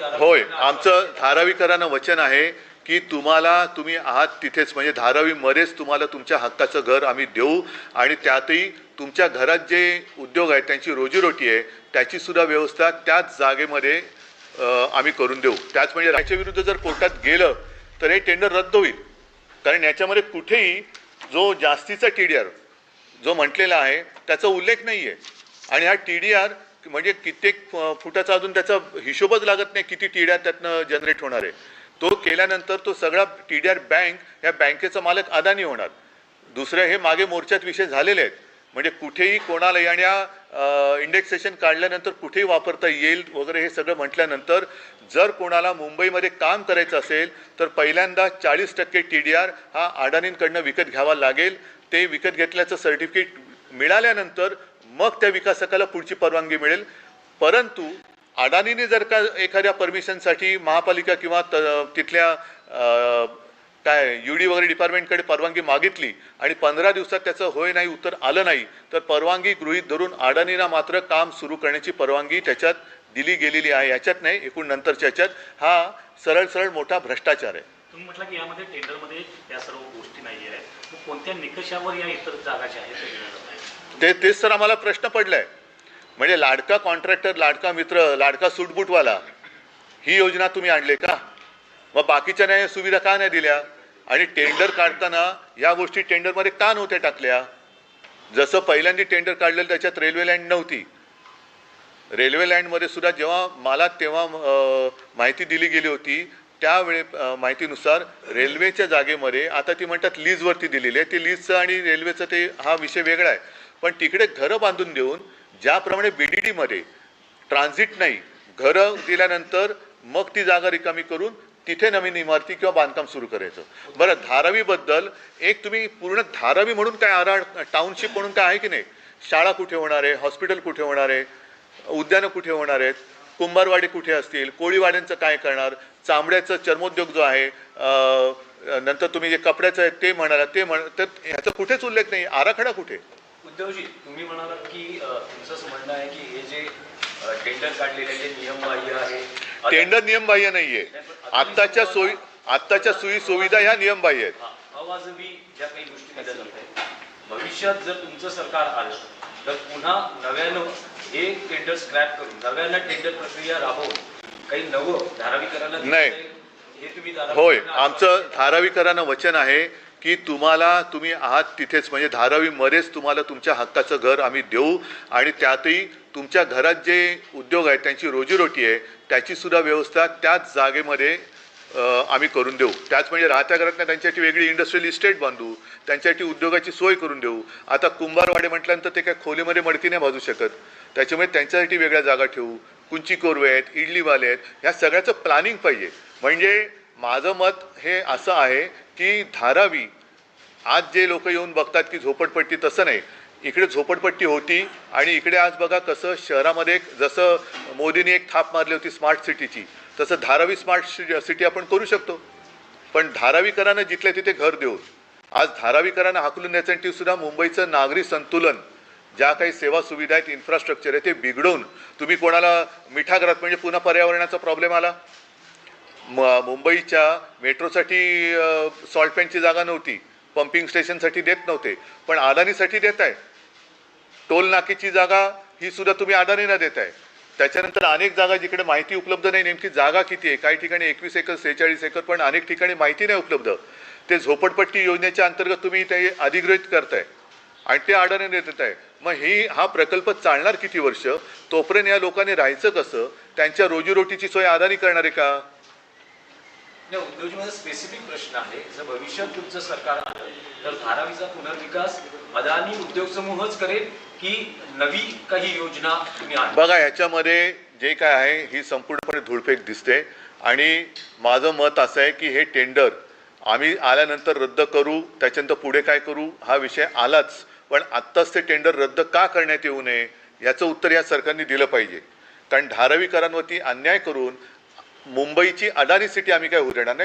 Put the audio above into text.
होय आमचं धारावीकरांना वचन आहे की तुम्हाला तुम्ही आहात तिथेच म्हणजे धारावीमध्येच तुम्हाला तुमच्या हक्काचं घर आम्ही देऊ आणि त्यातही तुमच्या घरात जे उद्योग आहेत त्यांची रोजीरोटी आहे त्याची सुद्धा व्यवस्था त्याच जागेमध्ये आम्ही करून देऊ. त्याच म्हणजे राज्याच्या विरुद्ध जर कोर्टात गेलं तर हे टेंडर रद्द होईल. कारण याच्यामध्ये कुठेही जो जास्तीचा टी डी आर जो म्हटलेला आहे त्याचा उल्लेख नाही आहे आणि हा टी डी आर म्हणजे कित्येक फुटाचा अजून त्याचा हिशोबच लागत नाही किती टी डी आर त्यातनं जनरेट होणार आहे. तो केल्यानंतर तो सगळा टी डी आर बँक या बँकेचा मालक अदानी होणार. दुसरं हे मागे मोर्चात विषय झालेले आहेत. म्हणजे कुठेही कोणाला आणि इंडेक्सेशन काढल्यानंतर कुठेही वापरता येईल वगैरे हे सगळं म्हटल्यानंतर जर कोणाला मुंबईमध्ये काम करायचं असेल तर पहिल्यांदा चाळीस टक्के टी डी आर हा अडाणींकडनं विकत घ्यावा लागेल. ते विकत घेतल्याचं सर्टिफिकेट मिळाल्यानंतर मग त्या विकासकाला पुढची परवानगी मिळेल. परंतु अडाणीने जर का एखाद्या परमिशनसाठी महापालिका किंवा त- तिथल्या काय यू डी वगैरे डिपार्टमेंटकडे परवानगी मागितली आणि पंधरा दिवसात त्याचं होय नाही उत्तर आलं नाही तर परवानगी गृहीत धरून अडाणीना मात्र काम सुरू करण्याची परवानगी त्याच्यात दिली गेलेली आहे. याच्यात नाही एकूण नंतरच्या याच्यात हा सरळ सरळ मोठा भ्रष्टाचार आहे. तुम्ही म्हटलं की यामध्ये टेंडरमध्ये या सर्व गोष्टी नाही आहेत कोणत्या निकषावर या इतर जागा ज्या आहेत ते तेच तर आम्हाला प्रश्न पडलाय. म्हणजे लाडका कॉन्ट्रॅक्टर लाडका मित्र लाडका सूटबूटवाला ही योजना तुम्ही आणले का? मग बाकीच्या नाही सुविधा का नाही दिल्या? आणि टेंडर काढताना या गोष्टी टेंडरमध्ये का नव्हत्या टाकल्या? जसं पहिल्यांदा टेंडर काढलेलं त्याच्यात रेल्वे लँड नव्हती. रेल्वे लँडमध्ये सुद्धा जेव्हा मला तेव्हा माहिती दिली गेली होती त्यावेळे माहितीनुसार रेल्वेच्या जागेमध्ये आता ती म्हणतात लीजवरती दिलेली आहे. ते लीजचं आणि रेल्वेचं ते हा विषय वेगळा आहे. पण तिकडे घरं बांधून देऊन ज्याप्रमाणे बी डी डीमध्ये ट्रान्झिट नाही घरं दिल्यानंतर मग ती जागा रिकामी करून तिथे नवीन इमारती किंवा बांधकाम सुरू करायचं. बरं धारावीबद्दल एक तुम्ही पूर्ण धारावी म्हणून काय आराड टाउनशिप म्हणून काय आहे की नाही? शाळा कुठे होणार आहे हॉस्पिटल कुठे होणार आहे उद्यानं कुठे होणार आहेत कुंभारवाडी कुठे असतील कोळीवाड्यांचं काय करणार चांबड्याचं चर्मोद्योग जो आहे नंतर तुम्ही जे कपड्याचं आहे ते म्हणाला ते म्हण तर ह्याचा कुठेच उल्लेख नाही. आराखडा कुठे? उद्धवजी तुम्ही म्हणालात की तुमचं म्हणणं आहे की हे जे टेंडर काढलेले ते नियमबाह्य आहे टेंडर नियमबाह्य नाहीये. आत्ताच्या सोयी आत्ताच्या सोयी सुविधा ह्या नियमबाह्य आहेत. अवाजवी ज्या काही गोष्टी केल्या भविष्यात जर तुमचं सरकार आलं तर पुन्हा नव्यानं हे टेंडर स्क्रॅप करून नव्यानं टेंडर प्रक्रिया राबवून काही नवं धारावीकरांना नाही. हे तुम्ही होय. आमचं धारावीकरांना वचन आहे की तुम्हाला तुम्ही आहात तिथेच म्हणजे धारावीमध्येच तुम्हाला तुमच्या हक्काचं घर आम्ही देऊ आणि त्यातही तुमच्या घरात जे उद्योग आहेत त्यांची रोजीरोटी आहे त्याची सुद्धा व्यवस्था त्याच जागेमध्ये आम्ही करून देऊ. त्याच म्हणजे राहत्या घरात त्यांच्यासाठी वेगळी इंडस्ट्रियल इस्टेट बांधू त्यांच्यासाठी उद्योगाची सोय करून देऊ. आता कुंभारवाडे म्हटल्यानंतर ते काय खोलीमध्ये मडकी नाही भाजू शकत. त्याच्यामुळे त्यांच्यासाठी वेगळ्या जागा ठेवू. कुंची कोरवे आहेत इडलीवाले आहेत ह्या सगळ्याचं प्लॅनिंग पाहिजे. म्हणजे माझं मत हे असं आहे की धारावी आज जे लोक येऊन बघतात की झोपडपट्टी तसं नाही इकडे झोपडपट्टी होती आणि इकडे आज बघा कसं शहरामध्ये एक जसं मोदींनी एक थाप मारली होती स्मार्ट सिटीची तसं धारावी स्मार्ट सिटी आपण करू शकतो. पण धारावीकरांना जिथल्या तिथे घर देऊन आज धारावीकरांना हाकलून द्यायसाठी सुद्धा मुंबईचं नागरी संतुलन ज्या काही सेवा सुविधा आहेत इन्फ्रास्ट्रक्चर आहे ते बिघडवून तुम्ही कोणाला मिठागरात म्हणजे पुन्हा पर्यावरणाचा प्रॉब्लेम आला? म मुंबईच्या मेट्रोसाठी सॉल्ट पॅनची जागा नव्हती. पंपिंग स्टेशनसाठी देत नव्हते. पण अदानीसाठी देत आहे. टोल नाकेची जागा ही सुद्धा तुम्ही अदानीला देत आहे. त्याच्यानंतर अनेक जागा जिकडे माहिती उपलब्ध नाही नेमकी जागा किती आहे? काही ठिकाणी एकवीस एकर सेहेचाळीस एकर पण अनेक ठिकाणी माहिती नाही उपलब्ध. ते झोपडपट्टी योजनेच्या अंतर्गत तुम्ही ते अधिग्रहित करताय. आणि ते अडाणी देत आहे. मग ही हा प्रकल्प चालणार किती वर्ष? तोपर्यंत या लोकांनी राहायचं कसं? त्यांच्या रोजीरोटीची सोय अदानी करणार आहे का? नाही उद्योजी माझा स्पेसिफिक प्रश्न आहे. जर भविष्यात तुमचं सरकार आलं तर धारावीचा पुनर्विकास अदानी उद्योग समूहच करेल की नवी काही योजना तुम्ही बघा याच्यामध्ये जे काय आहे ही संपूर्णपणे धुळफेक दिसते. आणि माझं मत असं आहे की हे टेंडर आम्ही आल्यानंतर रद्द करू त्याच्यानंतर पुढे काय करू हा विषय आलाच. पण आत्ताच ते टेंडर रद्द का करण्यात येऊ नये याचं उत्तर या सरकारने दिलं पाहिजे. कारण धारावीकरांवरती अन्याय करून मुंबईची अडाणी सिटी आम्ही काय होऊ देणार नाही.